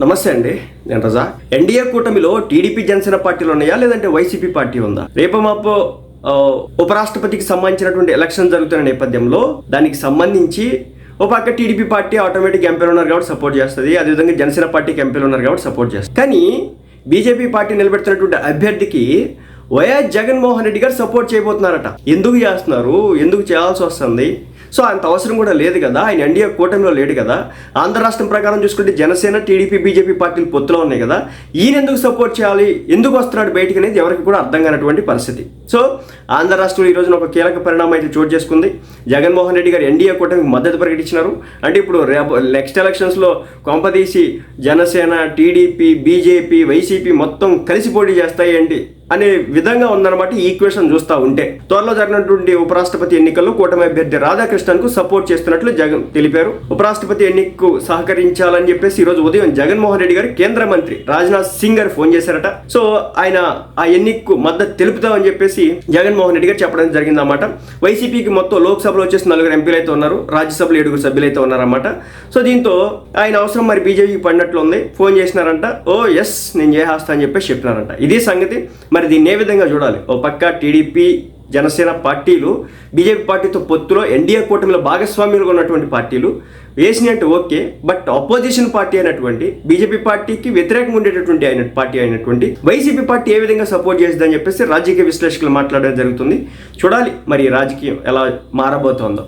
నమస్తే అండి నేను రజా. ఎన్డీఏ కూటమిలో టీడీపీ జనసేన పార్టీలు ఉన్నాయా? లేదంటే వైసీపీ పార్టీ ఉందా? రేపు మాపు ఉపరాష్ట్రపతికి సంబంధించినటువంటి ఎలక్షన్ జరుగుతున్న నేపథ్యంలో దానికి సంబంధించి ఓ పక్క టీడీపీ పార్టీ ఆటోమేటిక్ ఎంపీలు ఉన్నారు కాబట్టి సపోర్ట్ చేస్తుంది అదేవిధంగా జనసేన పార్టీకి ఎంపీలు ఉన్నారు కాబట్టి సపోర్ట్ చేస్తుంది. కానీ బీజేపీ పార్టీ నిలబెడుతున్నటువంటి అభ్యర్థికి వైఎస్ జగన్మోహన్ రెడ్డి గారు సపోర్ట్ చేయబోతున్నారట. ఎందుకు చేస్తున్నారు? ఎందుకు చేయాల్సి వస్తుంది? సో అంత అవసరం కూడా లేదు కదా. ఆయన ఎన్డీఏ కూటమిలో లేడు కదా. ఆంధ్ర రాష్ట్రం ప్రకారం చూసుకుంటే జనసేన టీడీపీ బీజేపీ పార్టీలు పొత్తులో ఉన్నాయి కదా. ఈయన ఎందుకు సపోర్ట్ చేయాలి? ఎందుకు వస్తున్నాడు బయటికి అనేది ఎవరికి కూడా అర్థం కానటువంటి పరిస్థితి. సో ఆంధ్ర రాష్ట్రంలో ఈ రోజున ఒక కీలక పరిణామం అయితే చోటు చేసుకుంది. జగన్మోహన్ రెడ్డి గారు ఎన్డీఏ కూటమికి మద్దతు ప్రకటించినారు. అంటే ఇప్పుడు రేపు నెక్స్ట్ ఎలక్షన్స్లో కొంపదీసి జనసేన టీడీపీ బీజేపీ వైసీపీ మొత్తం కలిసి పోటీ చేస్తాయి ఏంటి? అనే విధంగా ఉందన్నమాట ఈ ఈక్వేషన్ చూస్తూ ఉంటే. త్వరలో జరిగినటువంటి ఉపరాష్ట్రపతి ఎన్నికల్లో కూటమి అభ్యర్థి రాధాకృష్ణన్కు సపోర్ట్ చేస్తున్నట్లు జగన్ తెలిపారు. ఉపరాష్ట్రపతి ఎన్నికకు సహకరించాలని చెప్పేసి ఈ రోజు ఉదయం జగన్మోహన్ రెడ్డి గారు కేంద్ర మంత్రి రాజ్నాథ్ సింగ్ గారు ఫోన్ చేశారట. సో ఆయన ఆ ఎన్నికకు మద్దతు తెలుపుతామని చెప్పేసి జగన్మోహన్ రెడ్డి గారు చెప్పడం జరిగిందన్నమాట. వైసీపీకి మొత్తం లోక్సభలో వచ్చేసి నలుగురు ఎంపీలు అయితే ఉన్నారు. రాజ్యసభలో ఏడుగురు సభ్యులు అయితే ఉన్నారన్నమాట. సో దీంతో ఆయన అవసరం మరి బీజేపీకి పడినట్లు ఉంది ఫోన్ చేసినారంట. ఓ ఎస్ నేను చేసేస్తా అని చెప్పేసి చెప్పినారంట. ఇదే సంగతి. మరి దీన్ని ఏ విధంగా చూడాలి? ఓ పక్క టీడీపీ జనసేన పార్టీలు బీజేపీ పార్టీతో పొత్తులో ఎన్డీఏ కూటమిలో భాగస్వామ్యులుగా ఉన్నటువంటి పార్టీలు వేసినట్టు ఓకే బట్ అపోజిషన్ పార్టీ అయినటువంటి బీజేపీ పార్టీకి వ్యతిరేకంగా ఉండేటటువంటి అయిన పార్టీ అయినటువంటి వైసీపీ పార్టీ ఏ విధంగా సపోర్ట్ చేస్తుందని చెప్పేసి రాజకీయ విశ్లేషకులు మాట్లాడడం జరుగుతుంది. చూడాలి మరి రాజకీయం ఎలా మారబోతోందో.